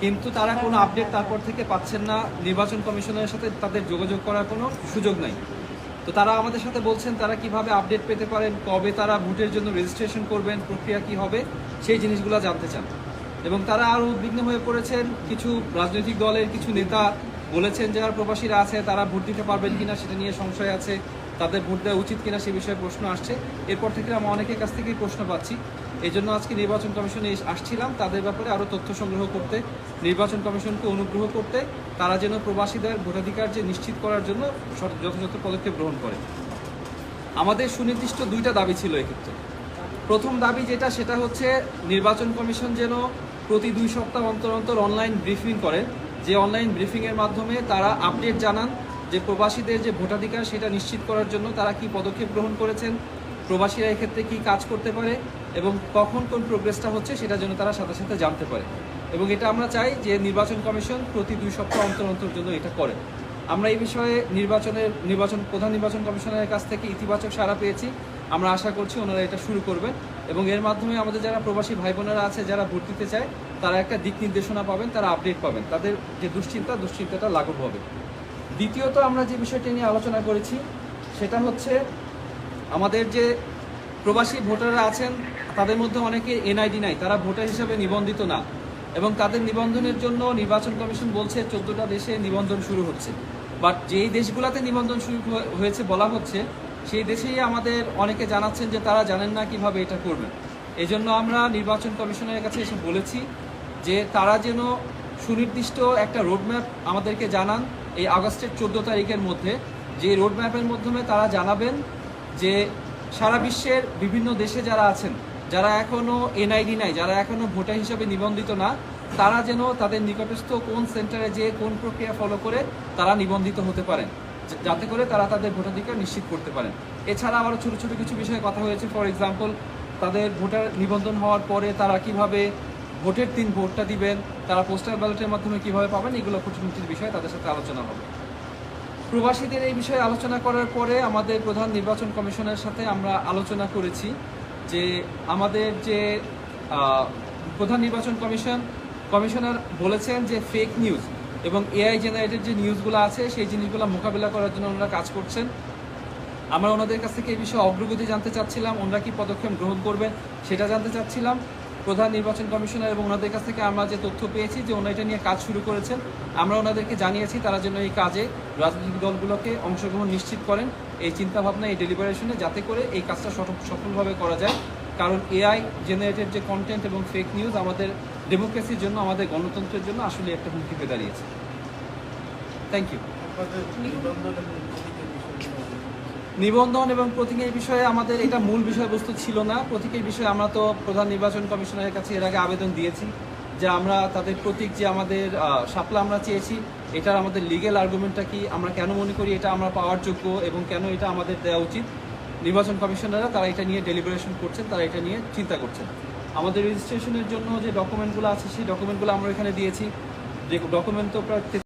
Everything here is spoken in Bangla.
কিন্তু তারা কোনো আপডেট তারপর থেকে পাচ্ছেন না। নির্বাচন কমিশনের সাথে তাদের যোগাযোগ করার কোনো সুযোগ নাই। তো তারা আমাদের সাথে বলছেন, তারা কীভাবে আপডেট পেতে পারেন, কবে তারা ভোটের জন্য রেজিস্ট্রেশন করবেন, প্রক্রিয়া কি হবে, সেই জিনিসগুলো জানতে চান। এবং তারা আরও উদ্বিগ্ন হয়ে পড়েছেন। কিছু রাজনৈতিক দলের কিছু নেতা বলেছেন যারা প্রবাসীরা আছে, তারা ভোট দিতে পারবেন কিনা সেটা নিয়ে সংশয় আছে। তাদের ভোট দেওয়া উচিত কিনা সে বিষয়ে প্রশ্ন আসছে। এরপর থেকে আমরা অনেকের কাছ থেকেই প্রশ্ন পাচ্ছি। এই জন্য আজকে নির্বাচন কমিশনে আসছিলাম। তাদের ব্যাপারে আরও তথ্য সংগ্রহ করতে, নির্বাচন কমিশনকে অনুগ্রহ করতে তারা যেন প্রবাসীদের ভোটাধিকার যে নিশ্চিত করার জন্য যথাযথ পদক্ষেপ গ্রহণ করে। আমাদের সুনির্দিষ্ট দুইটা দাবি ছিল এক্ষেত্রে। প্রথম দাবি যেটা, সেটা হচ্ছে নির্বাচন কমিশন যেন প্রতি দুই সপ্তাহ অন্তর অন্তর অনলাইন ব্রিফিং করেন। যে অনলাইন ব্রিফিংয়ের মাধ্যমে তারা আপডেট জানান যে প্রবাসীদের যে ভোটাধিকার সেটা নিশ্চিত করার জন্য তারা কি পদক্ষেপ গ্রহণ করেছেন, প্রবাসীরা এক্ষেত্রে কি কাজ করতে পারে এবং কখন কোন প্রোগ্রেসটা হচ্ছে সেটা যেন তারা সাথে সাথে জানতে পারে। এবং এটা আমরা চাই যে নির্বাচন কমিশন প্রতি দুই সপ্তাহ অন্তর অন্তর জন্য এটা করে। আমরা এই বিষয়ে নির্বাচনের নির্বাচন, প্রধান নির্বাচন কমিশনারের কাছ থেকে ইতিবাচক সাড়া পেয়েছি। আমরা আশা করছি ওনারা এটা শুরু করবেন এবং এর মাধ্যমে আমাদের যারা প্রবাসী ভাই বোনেরা আছে, যারা ভোট দিতে চায়, তারা একটা দিক নির্দেশনা পাবেন, তারা আপডেট পাবেন। তাদের যে দুশ্চিন্তা, দুশ্চিন্তাটা লাঘব হবে। দ্বিতীয়ত আমরা যে বিষয়টি নিয়ে আলোচনা করেছি, সেটা হচ্ছে আমাদের যে প্রবাসী ভোটাররা আছেন, তাদের মধ্যে অনেকে এনআইডি নাই, তারা ভোটার হিসাবে নিবন্ধিত না। এবং তাদের নিবন্ধনের জন্য নির্বাচন কমিশন বলছে চোদ্দটা দেশে নিবন্ধন শুরু হচ্ছে। বাট যেই দেশগুলোতে নিবন্ধন শুরু হয়ে- হয়েছে বলা হচ্ছে, সেই দেশেই আমাদের অনেকে জানাচ্ছেন যে তারা জানেন না কীভাবে এটা করবেন। এই জন্য আমরা নির্বাচন কমিশনের কাছে এসে বলেছি যে তারা যেন সুনির্দিষ্ট একটা রোডম্যাপ আমাদেরকে জানান এই আগস্টের চোদ্দ তারিখের মধ্যে। যে রোডম্যাপের মাধ্যমে তারা জানাবেন যে সারা বিশ্বের বিভিন্ন দেশে যারা আছেন যারা এখনও এনআইডি নাই, যারা এখনও ভোটার হিসাবে নিবন্ধিত না, তারা যেন তাদের নিকটস্থ কোন সেন্টারে যে কোন প্রক্রিয়া ফলো করে তারা নিবন্ধিত হতে পারেন যাতে করে তারা তাদের ভোটাধিকার নিশ্চিত করতে পারেন। এছাড়া আরও ছোটো ছোটো কিছু বিষয়ে কথা হয়েছে, ফর এক্সাম্পল তাদের ভোটার নিবন্ধন হওয়ার পরে তারা কীভাবে ভোটের দিন ভোটটা দিবেন, তারা পোস্টাল ব্যালটের মাধ্যমে কীভাবে পাবেন, এগুলো খুঁটিমুটির বিষয়ে তাদের সাথে আলোচনা হবে। প্রবাসীদের এই বিষয়ে আলোচনা করার পরে আমাদের প্রধান নির্বাচন কমিশনের সাথে আমরা আলোচনা করেছি। যে আমাদের যে প্রধান নির্বাচন কমিশন, কমিশনার বলেছেন যে ফেক নিউজ এবং এআই জেনারেটেড যে নিউজগুলো আছে, সেই জিনিসগুলো মোকাবিলা করার জন্য ওনারা কাজ করছেন। আমরা ওনাদের কাছ থেকে এই বিষয়ে অগ্রগতি জানতে চাচ্ছিলাম, ওনারা কি পদক্ষেপ গ্রহণ করবেন সেটা জানতে চাচ্ছিলাম। প্রধান নির্বাচন কমিশনার এবং ওনাদের কাছ থেকে আমরা যে তথ্য পেয়েছি যে ওনারা এটা নিয়ে কাজ শুরু করেছেন, আমরা ওনাদেরকে জানিয়েছি তারা যেন এই কাজে রাজনৈতিক দলগুলোকে অংশগ্রহণ নিশ্চিত করেন। এই চিন্তাভাবনা, এই ডেলিভারেশনে যাতে করে এই কাজটা সফল- সফলভাবে করা যায়। কারণ এআই জেনারেটেড যে কন্টেন্ট এবং ফেক নিউজ আমাদের ডেমোক্রেসির জন্য, আমাদের গণতন্ত্রের জন্য আসলে একটা হুমকি হয়ে দাঁড়িয়েছে। থ্যাংক ইউ আপনাদের নিবন্ধন এবং প্রতীকের বিষয়গুলো নিবন্ধন এবং প্রতীকের বিষয়ে আমাদের এটা মূল বিষয়বস্তু ছিল না। প্রতীকের বিষয়ে আমরা তো প্রধান নির্বাচন কমিশনারের কাছে এর আগে আবেদন দিয়েছি যে আমরা তাদের প্রতীক যে আমাদের শাপলা আমরা চেয়েছি, এটার আমাদের লিগেল আর্গুমেন্টটা কি, আমরা কেন মনে করি এটা আমরা পাওয়ার যোগ্য এবং কেন এটা আমাদের দেওয়া উচিত? নির্বাচন কমিশনাররা তারা এটা নিয়ে ডেলিভারেশন করছেন, তারা এটা নিয়ে চিন্তা করছেন। আমাদের রেজিস্ট্রেশনের জন্য যে ডকুমেন্টগুলো আছে, সেই ডকুমেন্টগুলো আমরা এখানে দিয়েছি। যে ডকুমেন্ট তো প্রায়